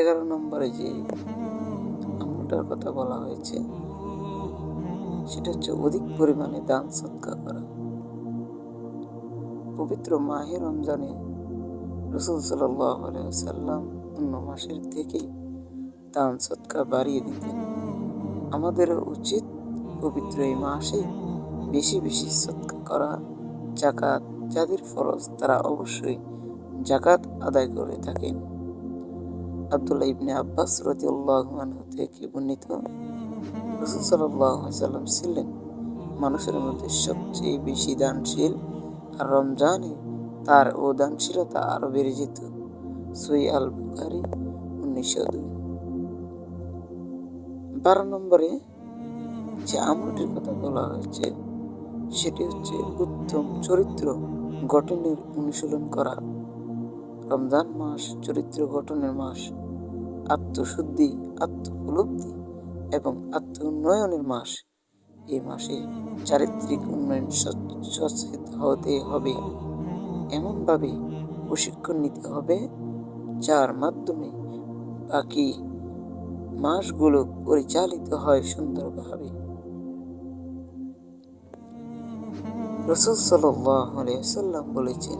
এগারো নম্বরে যে আমলটার কথা বলা হয়েছে, সেটা হচ্ছে অধিক পরিমাণে দান সৎকা করা। পবিত্র মাহে রমজানে রসুল সাল্লাম অন্য মাসের থেকে দান সৎকা বাড়িয়ে দিতেন। আমাদেরও উচিত পবিত্র এই মাসে বেশি বেশি সৎকা করা, জাকাত যাদের ফরজ তারা অবশ্যই জাকাত আদায় করে থাকেন। আবদুল্লাহ ইবনে আব্বাস রদিউল্লাহ আনহু থেকে বর্ণিত সাল্লাম ছিলেন মানুষের মধ্যে সবচেয়ে বেশি দানশীল আর রমজানে তার ও দানশীলতা আরও বেড়ে যেত। সই আল বুখারি, উনিশশো দুই। বারো নম্বরে যে আমলটির কথা বলা হয়েছে, সেটি হচ্ছে উত্তম চরিত্র গঠনের অনুশীলন করা। রমজান মাস, চরিত্র গঠনের মাস, আত্মশুদ্ধি আত্মোপলব্ধি এবং আত্ম উন্নয়নের মাস। এই মাসে চারিত্রিক উন্নয়ন সচেত হতে হবে। এমনভাবে প্রশিক্ষণ নিতে হবে, যার মাধ্যমে বাকি মাসগুলো পরিচালিত হয় সুন্দরভাবে। রসুল সাল্লাম বলেছেন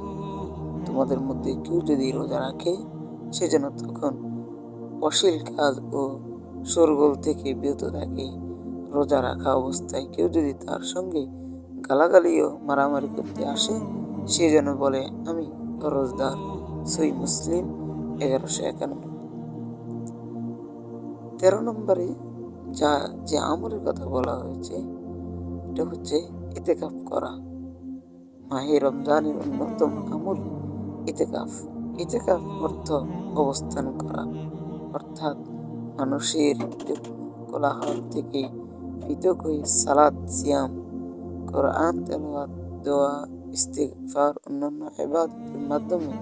তোমাদের মধ্যে কেউ যদি রোজা রাখে, সে যেন তখন অশ্লীল কাজ ও সরগোল থেকে বিরত থাকে। রোজা রাখা অবস্থায় কেউ যদি তার সঙ্গে গালাগালি ও মারামারি করতে আসে, সে যেন বলে, আমি রোজদার সই মুসলিম, এগারোশো একান্ন। তেরো নম্বরে যা, যে আমলের কথা বলা হয়েছে, এটা হচ্ছে ইতেকাফ করা। মাহে রমজানের অন্যতম আমল ইতেকাফ। ইতেকাফ অর্থ অবস্থান করা। অর্থাৎ মানুষের কোলাহল থেকে পৃথক হয়ে সালাদ সিয়াম, কোরআন, তেলাওয়াত, দোয়া, ইস্তেগফার, অন্যান্য ইবাদতের মাধ্যমে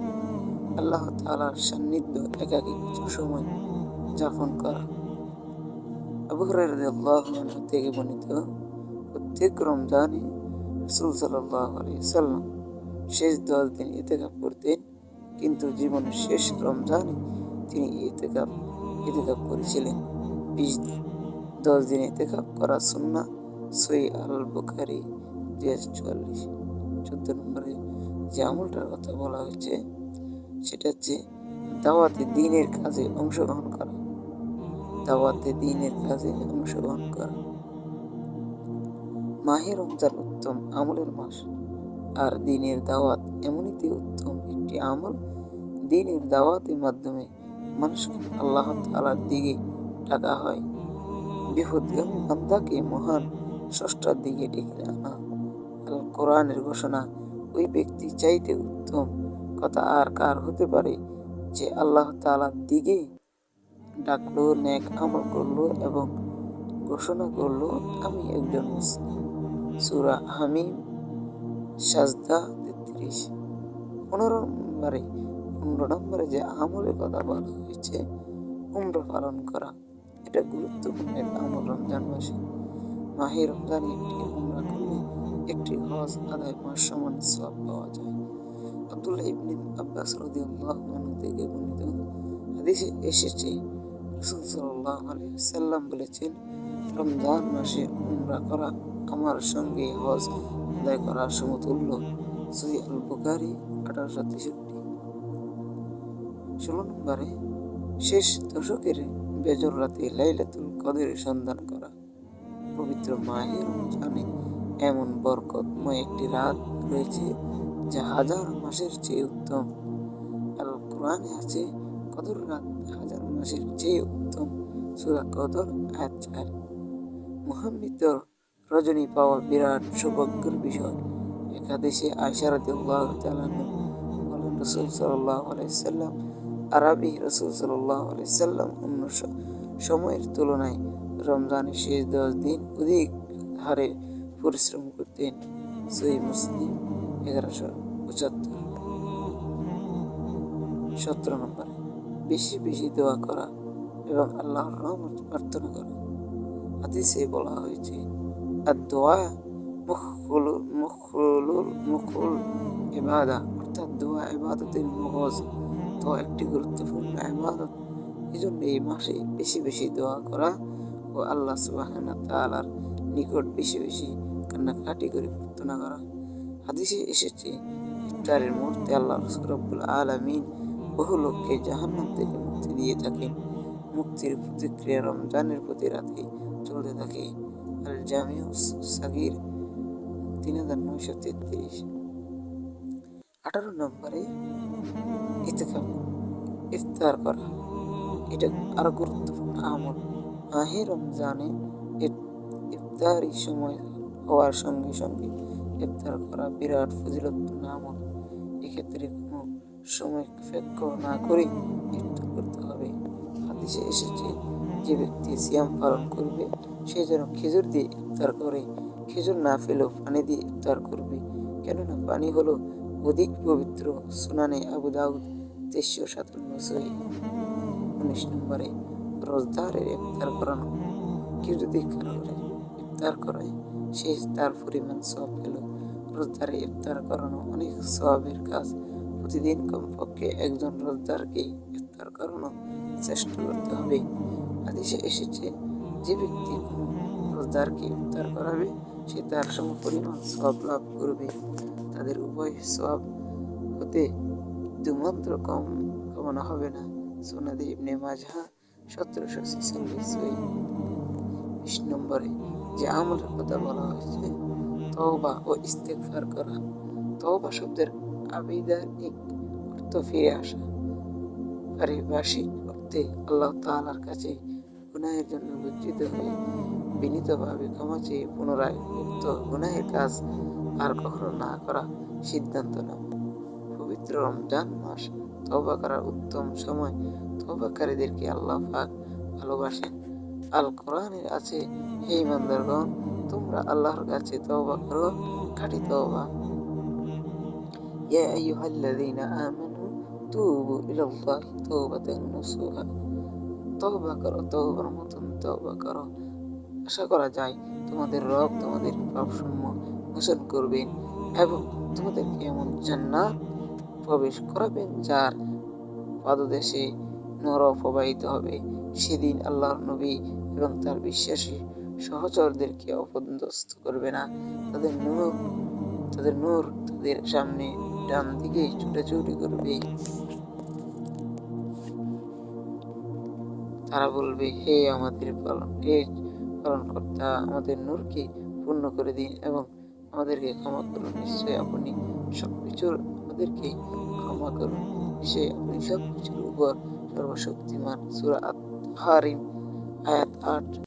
আল্লাহ তাআলার সান্নিধ্য একাকী কিছু সময় যাপন করা। আবু রাদিয়াল্লাহু আনহু থেকে বর্ণিত প্রত্যেক রমজানে রাসূল সাল্লাল্লাহু আলাইহি সাল্লাম শেষ দশ দিন ইতেকাফ করতেন, কিন্তু জীবনের শেষ রমজানে তিনি ইতেকাফ ইতেকাফ করেছিলেন। বিশ দিন দশ দিন ইতেকাফ করা সুন্না সই আল বুখারি দুই হাজার চুয়াল্লিশ। চোদ্দ নম্বরে যে আমলটার কথা বলা হয়েছে, সেটা হচ্ছে দাওয়াতে দিনের কাজে অংশগ্রহণ করা। দাওয়াতে দিনের কাজে অংশগ্রহণ করা। মাহে রমজান উত্তম আমলের মাস। আর দিনের দাওয়াত এমনিতে উত্তম একটি আমল। দিনের দাওয়াতের মাধ্যমে মানুষকে আল্লাহ তালার দিকে ডাকা হয়। বিপদগামী বান্দাকে মহান ষষ্ঠার দিকে ডেকে আনা। আল কোরআনের ঘোষণা, ওই ব্যক্তি চাইতে উত্তম কথা আর কার হতে পারে যে আল্লাহ তালার দিকে ডাকলো ন্যাক আমল করল এবং ঘোষণা করল, আমি একজন মুসলিম। সুরা হামিম সাজদা তেত্রিশ। পনেরো নম্বরে পনেরো নম্বরে যে আমলের কথা বলা হয়েছে, উম্র পালন করা। এটা গুরুত্বপূর্ণ এক আমল রমজান মাসে। মাহে রমজানে একটি উমরা করলে একটি হজ আদায় মাস সমান সব পাওয়া যায়। আব্দুল্লাহ ইবনে আব্বাস থেকে বর্ণিত হাদিসে এসেছে, রাসূল আলাইহি সাল্লাম বলেছেন, রমজান মাসে উমরা করা আমার সঙ্গে হজ আদায় করার সমতুল্য। সহি আল বুখারি আঠারোশো তেষট্টি। ষোলো নম্বরে, শেষ দশকের বেজর রাতে লাইলাতুল কদরের সন্ধান করা। পবিত্র মাহে রমজানে এমন বরকতময় একটি রাত রয়েছে যা হাজার মাসের চেয়ে উত্তম। আল কোরআনে আছে, কদর রাত হাজার মাসের চেয়ে উত্তম। সুরা কদর আয়াত চার। রজনী পাওয়া বিরাট সৌভাগ্যের বিষয়। একাদেশে আয়সারাদিল্লাহ আরবি রসুল সাল্লাহ অন্য সময়ের তুলনায় রমজানের শেষ দশ দিন অধিক হারে পরিশ্রম করতেন। সই মুসলিম, এগারোশো পঁচাত্তর। সতেরো নম্বর, বেশি বেশি দোয়া করা এবং আল্লাহর রহমত প্রার্থনা করা। হাদিসে বলা হয়েছে আর দোয়া মুখুল মুখুল মুখুল ইবাদা অর্থাৎ দোয়া ইবাদতের মগজ তো একটি গুরুত্বপূর্ণ ইবাদত। এজন্য এই মাসে বেশি বেশি দোয়া করা ও আল্লাহ সুবাহানা তালার নিকট বেশি বেশি কান্নাকাটি করে প্রার্থনা করা। হাদিসে এসেছে, ইফতারের মুহূর্তে আল্লাহ রব্বুল আলমিন বহু লোককে জাহান্নাম থেকে মুক্তি দিয়ে থাকেন। মুক্তির প্রতিক্রিয়া রমজানের প্রতি রাতে চলতে থাকে। আল জামিউস সাগির, তিন হাজার নয়শো তেত্রিশ। আঠারো নম্বরে ইতেকাম ইফতার করা। এটা আরও গুরুত্বপূর্ণ আমল। মাহে রমজানে ইফতারি সময় হওয়ার সঙ্গে সঙ্গে ইফতার করা বিরাট ফজিলতপূর্ণ আমল। এক্ষেত্রে কোনো সময় ফেক্ষ না করে ইফতার করতে হবে। হাদিসে এসেছে যে ব্যক্তি সিয়াম পালন করবে, সে যেন খেজুর দিয়ে ইফতার করে, খেজুর না ফেলেও পানি দিয়ে ইফতার করবে। কেননা পানি হলো অধিক পবিত্র সুনানে আবু দাউদ তেইশশো সাতান্ন সহি উনিশ নম্বরে রোজদারের ইফতার করানো। কেউ যদি কারও ইফতার করায়, সে তার পরিমাণ সব পেল। রোজদারে ইফতার করানো অনেক সবের কাজ। প্রতিদিন কমপক্ষে একজন রোজদারকে ইফতার করানো চেষ্টা করতে হবে। আদেশে এসেছে, যে ব্যক্তি রোজদারকে উদ্ধার করাবে, সে তার সম পরিমাণ সব লাভ করবে। তাদের উভয় সব হতে দুমাত্র কম কমানো হবে না। সোনাদি ইবনে মাঝহা সতেরোশো ছেচল্লিশ বিশ নম্বরে যে আমলের কথা বলা হয়েছে, তওবা ও ইস্তেকফার করা। তওবা শব্দের আবিধানিক অর্থ ফিরে আসা। পারিভাষিক অর্থে আল্লাহ তাআলার কাছে গুনাহের জন্য লজ্জিত হয়ে বিনীতভাবে ক্ষমা চেয়ে পুনরায় উক্ত গুনাহের কাজ আর কখনো না করা সিদ্ধান্ত নেওয়া পবিত্র রমজান মাস, তওবা করার উত্তম সময়। তবাকারীদেরকে আল্লাহ পাক ভালোবাসেন। আল কোরআনের আছে, হে ইমানদারগণ, তোমরা আল্লাহর কাছে তওবা করো, খাঁটি তওবা। ইয়া আইয়ুহাল্লাযীনা আমানু, তুবু ইলাল্লাহি তাওবাতান নাসুহা। তওবা করো, তওবার মতন তওবা করো। আশা করা যায় তোমাদের রব তোমাদের পাপসমূহ মোচন করবেন এবং তোমাদেরকে এমন জান্নাত প্রবেশ করাবেন যার পাদদেশে নর প্রবাহিত হবে। সেদিন আল্লাহর নবী এবং তার বিশ্বাসী সহচরদেরকে অপদস্থ করবে না। তাদের নূর তাদের নূর তাদের সামনে ডান দিকে ছুটাছুটি করবে। তারা বলবে, হে আমাদের পালন, হে পালনকর্তা, আমাদের নূরকে পূর্ণ করে দিন এবং আমাদেরকে ক্ষমা করুন। নিশ্চয়ই আপনি সব কিছুর আমাদেরকে ক্ষমা করুন। নিশ্চয় আপনি সব কিছুর উপর সর্বশক্তিমান। সুরা হারিম আয়াত আট।